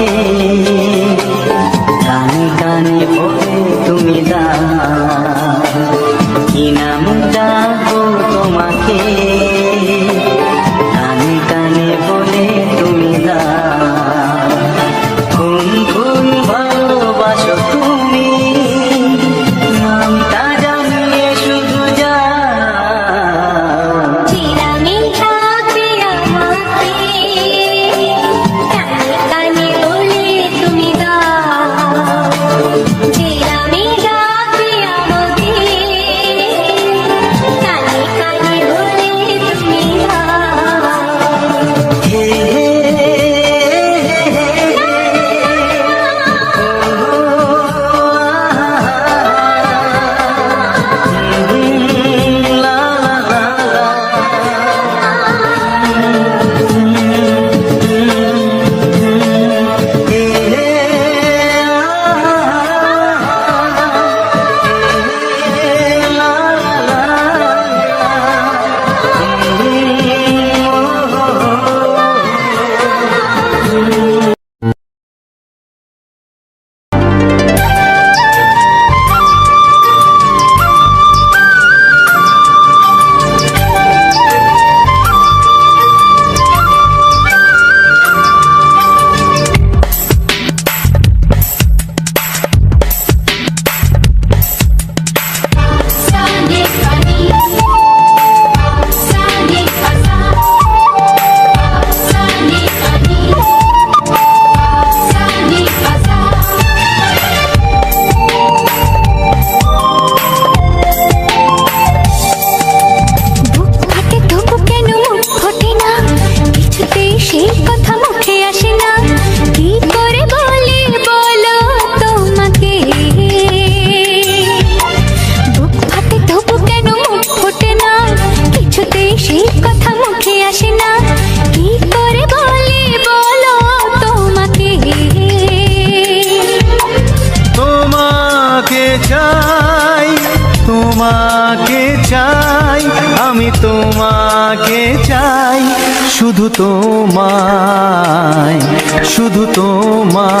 के সেই কথা মুখে আসে না। কি করে বলি তোমাকে? তোমাকে চাই তোমাকে চাই, আমি তোমাকে চাই, শুধু তোমায় শুধু তোমায়।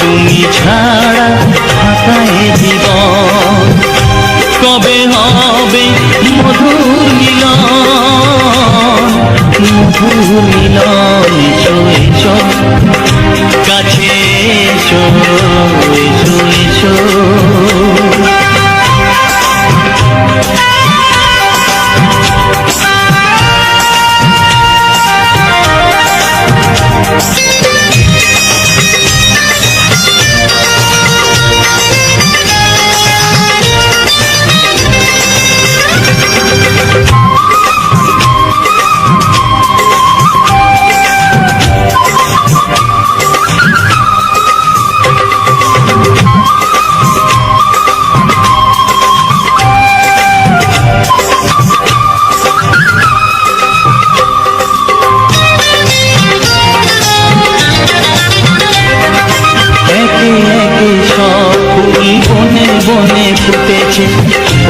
তুমি ছাড়া থাকায় জীবন। কবে হবে মধুর মিলন? মধুর মিলন কাছে এসো।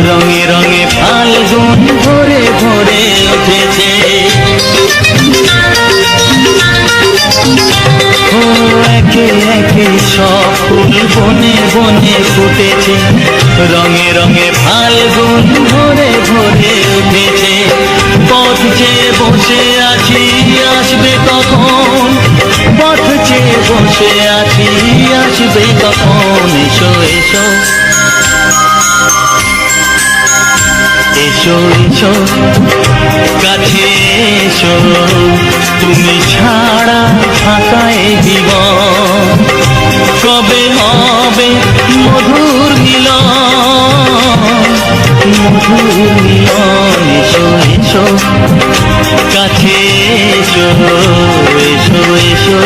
রঙে রঙে ফাল্গুন ভরে ভরে উঠেছে। একে একে সব ফুল বনে বনে ফুটেছে। রঙে রঙে ফাল্গুন ভরে ভরে উঠেছে। পথ চেয়ে বসে আছি, আসবে কখন? পথ চেয়ে বসে আছি, আসবে কখন? এসো এসো। এসো এসো, কাছে এসো। তুমি ছাড়া ফাঁকায় জীবন কবে হবে মধুর মিলন? মধুর মিলন, এসো এসো, কাছে এসো এসো এসো।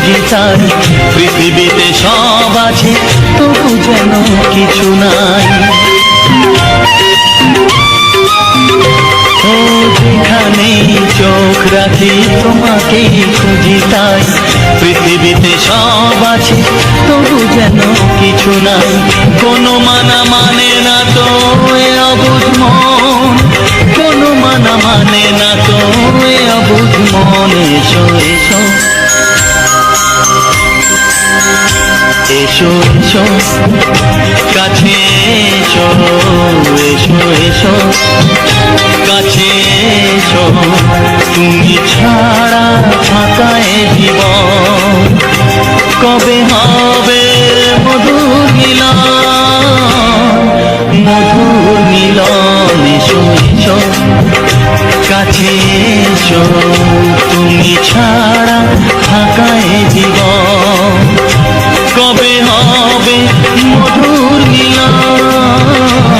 খুঁজি তাই পৃথিবীতে সব আছে, তবু যেন কিছু নাই। যেখানে চোখ রাখি তোমাকেই খুঁজি তাই পৃথিবীতে সব আছে, তবু যেন কিছু নাই। কোনো মানা মানে না তো অবুধ মন। কোনো মানা মানে না তো অবুধ মন। এসো এসো। এসো এসো, কাছে এসো এসো এসো, কাছে এসো। তুমি ছাড়া ফাঁকায় জীবন। কবে হবে মধুর মিলন? মধুর মিলন, এসো এসো। কাছে এসো তুমি ছাড়া থাকায় জীব। কবে হবে মধুর মিলন?